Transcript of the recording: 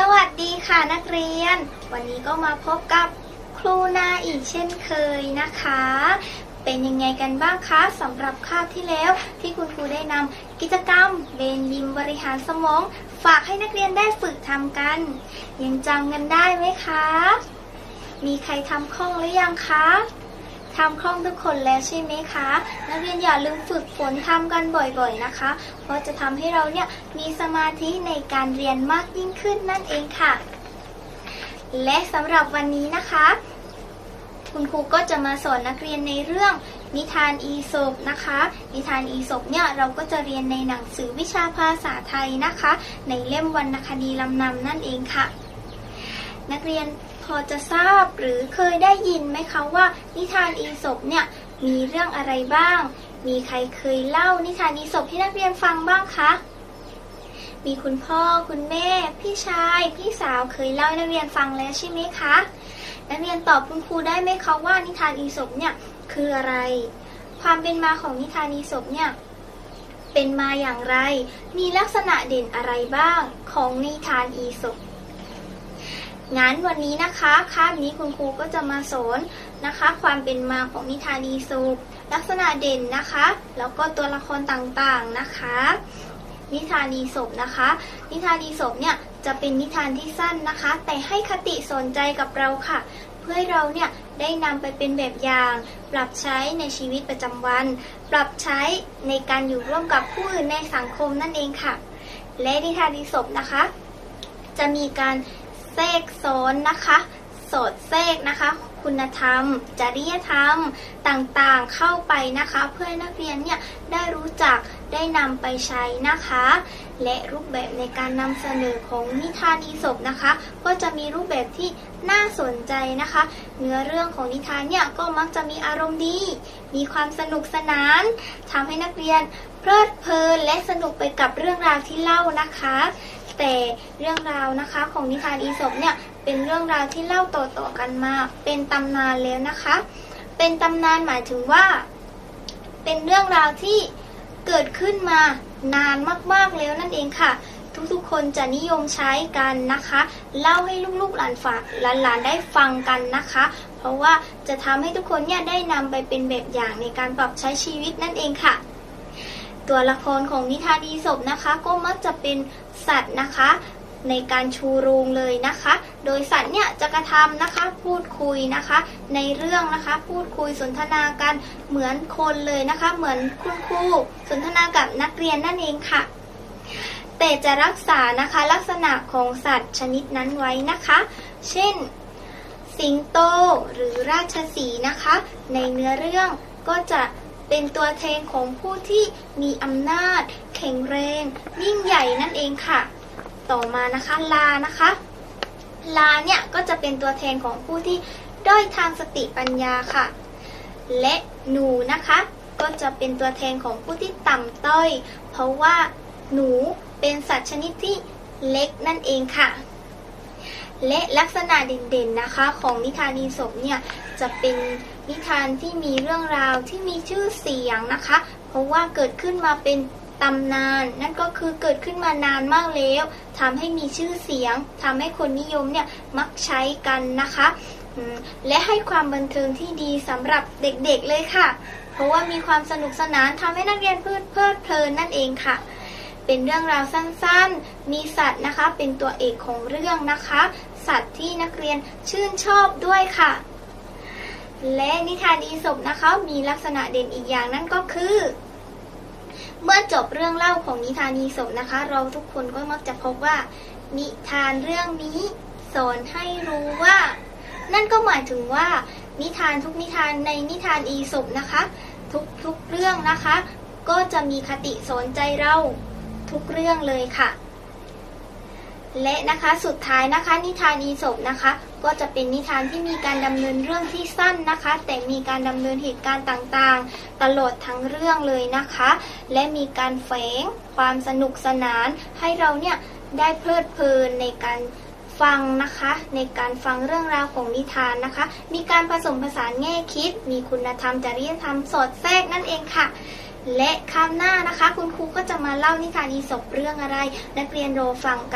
สวัสดีค่ะนักเรียน วันนี้ก็มาพบกับครูนาอีกเช่นเคยนะคะ เป็นยังไงกันบ้างคะสำหรับคาบที่แล้วที่คุณครูได้นำกิจกรรมเบนยิมบริหารสมอง ฝากให้นักเรียนได้ฝึกทำกัน ยังจำกันได้ไหมคะ มีใครทำคล่องหรือยังคะ ทำคล่องทุกคนแล้วใช่ไหมคะ นักเรียนอย่าลืมฝึกฝนทำกันบ่อยๆนะคะ เพราะจะทำให้เราเนี่ยมีสมาธิในการเรียนมากยิ่งขึ้นนั่นเองค่ะ และสำหรับวันนี้นะคะ คุณครูก็จะมาสอนนักเรียนในเรื่องนิทานอีสปนะคะ นิทานอีสปเนี่ยเราก็จะเรียนในหนังสือวิชาภาษาไทยนะคะ ในเล่มวรรณคดีลำนำนั่นเองค่ะ นักเรียน พอจะทราบหรือเคยได้ยินไหมคะว่า นิทานอีสปเนี่ยมีเรื่องอะไรบ้าง มีใครเคยเล่านิทานอีสปให้นักเรียนฟังบ้างคะ มีคุณพ่อคุณแม่ พี่ชาย พี่สาวเคยเล่าให้นักเรียนฟังแล้วใช่ไหมคะ นักเรียนตอบคุณครูได้ไหมคะว่านิทานอีสปเนี่ยคืออะไร ความเป็นมาของนิทานอีสปเนี่ยเป็นมาอย่างไร มีลักษณะเด่นอะไรบ้างของนิทานอีสป งั้นวันนี้นะคะคาบนี้คุณครูก็จะมาสอนนะคะ ความเป็นมาของนิทานอีสปลักษณะเด่นนะคะ แล้วก็ตัวละครต่างๆนะคะ นิทานอีสปนะคะ นิทานอีสปเนี่ยจะเป็นนิทานที่สั้นนะคะ แต่ให้คติสนใจกับเราค่ะ เพื่อให้เราเนี่ยได้นำไปเป็นแบบอย่าง ปรับใช้ในชีวิตประจำวัน ปรับใช้ในการอยู่ร่วมกับผู้อื่นในสังคมนั่นเองค่ะ และนิทานอีสปนะคะ จะมีการ แทรกซ้อนนะคะโสดแทรกนะคะ คุณธรรม จริยธรรมต่างๆเข้าไปนะคะ เพื่อนักเรียนเนี่ยได้รู้จักได้นำไปใช้นะคะ และรูปแบบในการนำเสนอของนิทานอีสปนะคะ ก็จะมีรูปแบบที่น่าสนใจนะคะ เนื้อเรื่องของนิทานเนี่ยก็มักจะมีอารมณ์ดี มีความสนุกสนานทำให้นักเรียนเพลิดเพลินและสนุกไปกับเรื่องราวที่เล่านะคะ แต่เรื่องราวนะคะ ของนิทานอีสปเนี่ยเป็นเรื่องราวที่เล่าต่อๆกันมา เป็นตำนานแล้วนะคะ เป็นตำนานหมายถึงว่า เป็นเรื่องราวที่เกิดขึ้นมานานมากๆแล้วนั่นเองค่ะ ทุกๆคนจะนิยมใช้กันนะคะ เล่าให้ลูกๆหลานฝากหลานๆได้ฟังกันนะคะ เพราะว่าจะทำให้ทุกคนเนี่ยได้นำไปเป็นแบบอย่างในการปรับใช้ชีวิตนั่นเองค่ะ ตัวละครของนิทานอีสปนะคะ ก็มักจะเป็นสัตว์นะคะ ในการชูโรงเลยนะคะ โดยสัตว์เนี่ยจะกระทำนะคะพูดคุยนะคะ ในเรื่องนะคะพูดคุยสนทนากันเหมือนคนเลยนะคะ เหมือนคุณครูสนทนากับนักเรียนนั่นเองค่ะ แต่จะรักษานะคะลักษณะของสัตว์ชนิดนั้นไว้นะคะ เช่น สิงโตหรือราชสีนะคะ ในเนื้อเรื่องก็จะ เป็นตัวแทนของผู้ที่มีอำนาจ แข็งแรง ยิ่งใหญ่นั่นเองค่ะ ต่อมานะคะลานะคะ ลาเนี่ยก็จะเป็นตัวแทนของผู้ที่ด้อยทางสติปัญญาค่ะ และหนูนะคะ ก็จะเป็นตัวแทนของผู้ที่ต่ำต้อย เพราะว่าหนูเป็นสัตว์ชนิดที่เล็กนั่นเองค่ะ และลักษณะเด่นๆนะคะ ของนิทานอีสปเนี่ยจะเป็นนิทานที่มีเรื่องราวที่มีชื่อเสียงนะคะ เพราะว่าเกิดขึ้นมาเป็นตำนาน นั่นก็คือเกิดขึ้นมานานมากแล้วทำให้มีชื่อเสียงทำให้คนนิยมเนี่ยมักใช้กันนะคะ และให้ความบันเทิงที่ดีสำหรับเด็กๆเลยค่ะ เพราะว่ามีความสนุกสนานทำให้นักเรียนเพลิดเพลิดเพลินนั่นเองค่ะเป็นเรื่องราวสั้นๆ มีสัตว์นะคะ เป็นตัวเอกของเรื่องนะคะ สัตว์ที่นักเรียนชื่นชอบด้วยค่ะ และนิทานอีสปนะคะ มีลักษณะเด่นอีกอย่างนั่นก็คือ เมื่อจบเรื่องเล่าของนิทานอีสปนะคะ เราทุกคนก็มักจะพบว่า นิทานเรื่องนี้สอนให้รู้ว่า นั่นก็หมายถึงว่า นิทานทุกนิทานในนิทานอีสปนะคะ ทุกๆเรื่องนะคะ ก็จะมีคติสอนใจเราทุกเรื่องเลยค่ะ และนะคะสุดท้ายนะคะ นิทานอีสปนะคะ ก็จะเป็นนิทานที่มีการดำเนินเรื่องที่สั้นนะคะ แต่มีการดำเนินเหตุการณ์ต่างๆ ตลอดทั้งเรื่องเลยนะคะ และมีการแฝงความสนุกสนาน ให้เราเนี่ยได้เพลิดเพลินในการฟังนะคะ ในการฟังเรื่องราวของนิทานนะคะ มีการผสมผสานแง่คิด มีคุณธรรมจริยธรรมสอดแทรกนั่นเองค่ะและคราวหน้านะคะ คุณครูก็จะมาเล่านิทานอีสปเรื่องอะไร นักเรียนรอฟังกัน